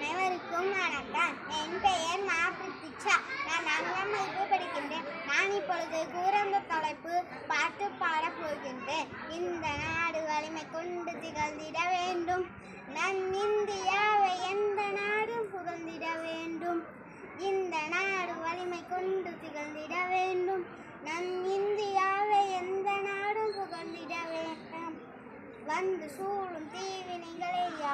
அனைவருக்கும் வணக்கம். என் பெயர் மா பிரதீக்ஷா நான் நான்காம் வகுப்பு படிக்கின்றேன். நான் இப்பொழுது கூறந்த தலைப்பு பாட்டு பாடப் போகின்றேன். இந்த நாடு வலிமை கொண்டு திகழ்ந்திட வேண்டும். நம் இந்தியாவை எந்த நாடும் புகழ்ந்திட வேண்டும். இந்த நாடு வலிமை கொண்டு திகழ்ந்திட வேண்டும். நம் இந்தியாவை எந்த நாடும் புகழ்ந்திட வேண்டும். வந்து சூழும் தீவினைகளை யாவையும்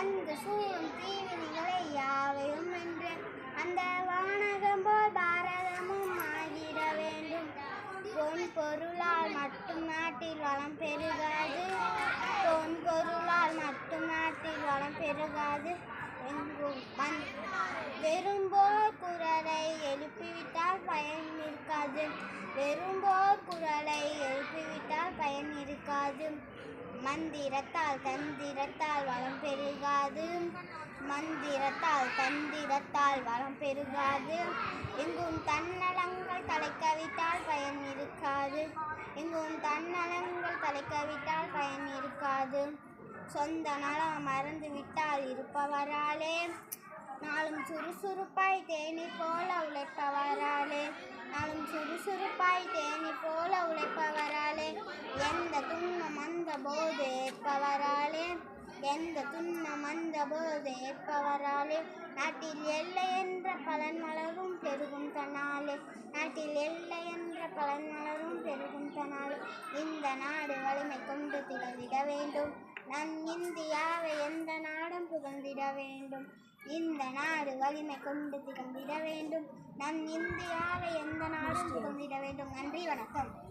அந்த சூழும் தீவினைகளை யாவையும் என்று அந்த வானகம் போல் பாரதமும் ஆகிட வேண்டும். பொன் பொருளால் மட்டும் நாட்டில் வளம் பெருகாது பொன் பொருளால் மட்டும் நாட்டில் வளம் பெருகாது எங்கும் மண் வெறும்போர் குரலை எழுப்பிவிட்டால் பயன் இருக்காது வெறும்போர் குரலை எழுப்பிவிட்டால் பயன் இருக்காது. மந்திரத்தால் தந்திரத்தால் வளம் பெருகாது. மந்திரத்தால் தந்திரத்தால் வளம் பெருகாது. எங்கும் தன்னலங்கள் தலைக்கவிட்டால் பயன் இருக்காது. எங்கும் தன்னலங்கள் தலைக்கவிட்டால் பயன் இருக்காது. சொந்த நலம் மறந்து விட்டால் இருப்பவராலே. நாளும் சுறுசுறுப்பாய் தேனி போல உழைப்பவராலே. நாளும் சுறுசுறுப்பாய் தேனி போல உழைப்பவர் எந்த துன்பம் வந்த நிற்பவராலே எந்த துன்பம் வந்த போது ஏற்பவராலே. நாட்டில் எல்லை என்ற பலன் மலரும் பெருகும் தனாலே நாட்டில் எல்லை என்ற பலன் மலரும் பெருகும் தனாலே இந்த நாடு வலிமை கொண்டு திகழ்ந்திட வேண்டும். நம் இந்தியாவை எந்த நாடும் புகழ்ந்திட வேண்டும். இந்த நாடு வலிமை கொண்டு திகழ்ந்திட வேண்டும். நம் இந்தியாவை எந்த நாடும் புகழ்ந்திட வேண்டும். நன்றி வணக்கம்.